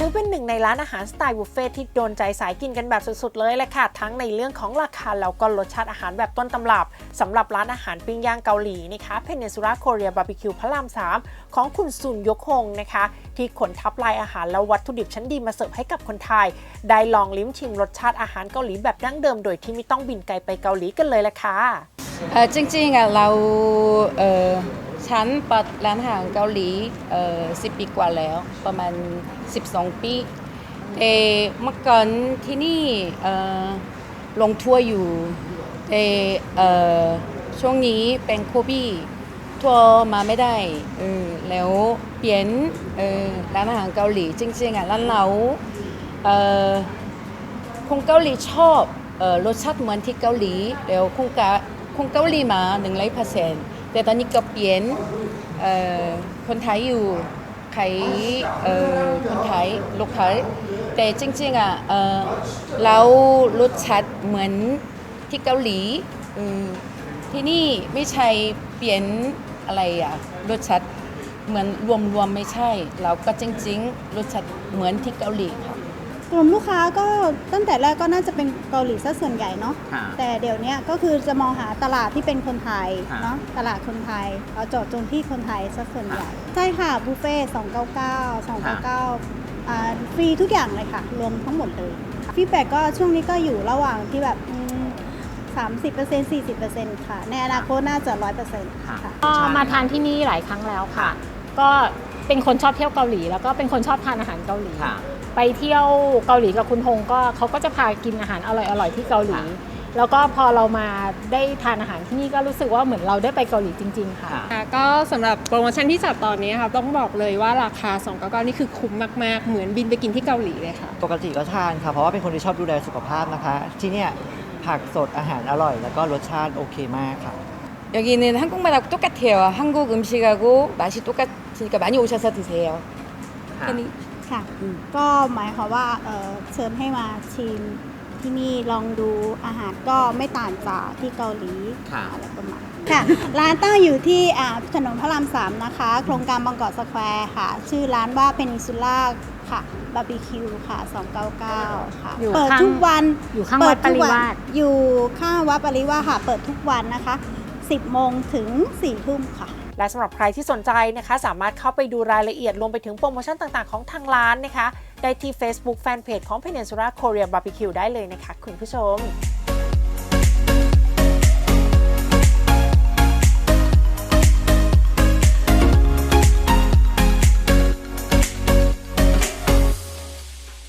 เป็นหนึ่งในร้านอาหารสไตล์บุฟเฟ่ที่โดนใจสายกินกันแบบสุดๆเลยแหละค่ะ ทั้งในเรื่องของราคาแล้วก็รสชาติอาหารแบบต้นตำรับสำหรับร้านอาหารปิ้งย่างเกาหลีนะคะเพน n น u ู a าโคเรียบาร์บีคิวพระราม 3 ของคุณซุนยกฮงนะคะ ที่ขนทับลายอาหารและวัตถุดิบชั้นดีมาเสิร์ฟให้กับคนไทย ได้ลองลิ้มชิมรสชาติอาหารเกาหลีแบบดั้งเดิมโดยที่ไม่ต้องบินไกลไปเกาหลีกันเลยแหละค่ะจริงๆอะเราเฉันเปิดร้านอาหารเกาหลีเออสิปีกว่าแล้ว ประมาณ 12 ปีแต่เมื่อก่อนที่นี่เออลงทัวร์อยู่แต่เออช่วงนี้เป็นโควิดทัวร์มาไม่ได้เออแล้วเปลี่ยนเออร้านอาหารเกาหลีจริงๆอะร้านเราเออคงเกาหลีชอบเออรสชาติเหมือนที่เกาหลีแล้วคงกะคงเกาหลีมาหนึ่งร้อยเปอร์เซ็นต์ แต่ตอนนี้ก็เปลี่ยนคนไทยอยู่ใครคนไทยลูกค้าแต่จริงๆอะเรารสชาติเหมือนที่เกาหลีที่นี่ไม่ใช่เปลี่ยนอะไรอะรสชาติเหมือนรวมๆไม่ใช่ เราก็จริงๆรสชาติเหมือนที่เกาหลีค่ะ กลุ่มลูกค้าก็ตั้งแต่แรกก็น่าจะเป็นเกาหลีซะส่วนใหญ่เนาะค่ะ แต่เดี๋ยวเนี้ยก็คือจะมองหาตลาดที่เป็นคนไทยค่ะ เนาะตลาดคนไทยเราเจาะจงที่คนไทยซะส่วนใหญ่ใช่ค่ะบุฟเฟ่ต์299 299อ่าฟรีทุกอย่างเลยค่ะ รวมทั้งหมดเลยฟีดแบ็กก็ช่วงนี้ก็อยู่ระหว่างที่แบบอืม30% 40%ค่ะ ในอนาคตน่าจะ100%ค่ะ ก็มาทานที่นี่หลายครั้งแล้วค่ะ ก็ เป็นคนชอบเที่ยวเกาหลี แล้วก็เป็นคนชอบทานอาหารเกาหลี ค่ะ ไปเที่ยวเกาหลีกับคุณฮงก็เขาก็จะพากินอาหารอร่อยๆที่เกาหลีแล้วก็พอเรามาได้ทานอาหารที่นี่ก็รู้สึกว่าเหมือนเราได้ไปเกาหลีจริง ๆ ค่ะ ค่ะ ค่ะก็สำหรับโปรโมชั่นที่จัดตอนนี้ค่ะต้องบอกเลยว่าราคา 299 นี่คือคุ้มมาก ๆ เหมือนบินไปกินที่เกาหลีเลยค่ะ ปกติก็ทานค่ะ เพราะว่าเป็นคนที่ชอบดูแลสุขภาพนะคะ ที่เนี่ยผักสดอาหารอร่อย แล้วก็รสชาติโอเคมากค่ะ 여기는 한국말하고 똑같아요. 한국 음식하고 맛이 똑같으니까 많이 오셔서 드세요. ค่ะ แค่นี้ ค่ะ ก็หมายความว่าเอ่อเชิญให้มาชิมที่นี่ลองดูอาหารก็ไม่ต่างจากที่เกาหลี ค่ะ อะไรประมาณค่ะ ร้านตั้งอยู่ที่อ่าถนนพระรามสามนะคะ โครงการบางกอกสแควร์ค่ะ ชื่อร้านว่าเพนินซูล่าค่ะบาร์บีคิวค่ะ 299 ค่ะ อยู่ เปิด ข้าง ทุกวัน อยู่ข้าง เปิ วัดป ทุก ริวาส อยู่ข้างวัดปริวาสค่ะ เปิดทุกวันนะคะ 10 โมงถึง 4 ทุ่มค่ะ และสำหรับใครที่สนใจนะคะ สามารถเข้าไปดูรายละเอียดรวมไปถึงโปรโมชั่นต่างๆ ของทางร้านนะคะ ได้ที่ Facebook Fanpage ของ Peninsula Korea Barbecue ได้เลยนะคะ คุณผู้ชม